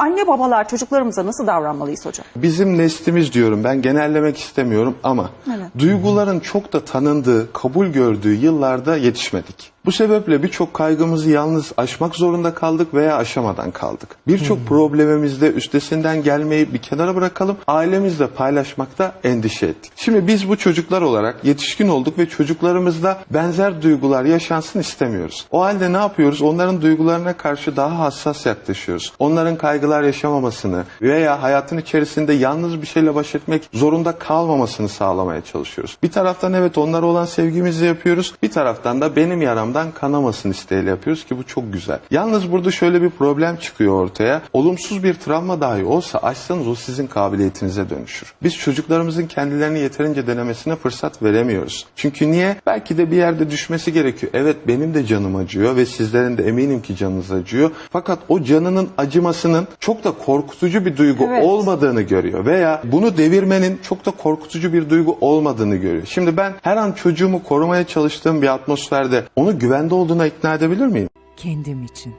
anne babalar çocuklarımıza nasıl davranmalıyız hocam? Bizim neslimiz diyorum ben genellemek istemiyorum ama Evet. Duyguların çok da tanındığı, kabul gördüğü yıllarda yetişmedik. Bu sebeple birçok kaygımızı yalnız aşmak zorunda kaldık veya aşamadan kaldık. Birçok problemimizde üstesinden gelmeyi bir kenara bırakalım, ailemizle paylaşmakta endişe ettik. Şimdi biz bu çocuklar olarak yetişkin olduk ve çocuklarımızda benzer duygular yaşansın istemiyoruz. O halde ne yapıyoruz? Onların duygularına karşı daha hassas yaklaşıyoruz. Onların kaygılar yaşamamasını veya hayatın içerisinde yalnız bir şeyle baş etmek zorunda kalmamasını sağlamaya çalışıyoruz. Bir taraftan evet onlara olan sevgimizi yapıyoruz. Bir taraftan da benim yaramdan kanamasın isteğiyle yapıyoruz ki bu çok güzel. Yalnız burada şöyle bir problem çıkıyor ortaya. Olumsuz bir travma dahi olsa açsanız o sizin kabiliyetinize dönüşür. Biz çocuklarımızın kendilerini yeterince denemesine fırsat veremiyoruz. Çünkü niye? Belki de bir yerde düşmesi gerekiyor. Evet benim de canım acıyor ve sizlerin de eminim ki canınız acıyor. Fakat o canının acımasının çok da korkutucu bir duygu Evet. olmadığını görüyor veya bunu devirmenin çok da korkutucu bir duygu olmadığını görüyor. Şimdi ben her an çocuğumu korumaya çalıştığım bir atmosferde onu güvende olduğuna ikna edebilir miyim? kendim için.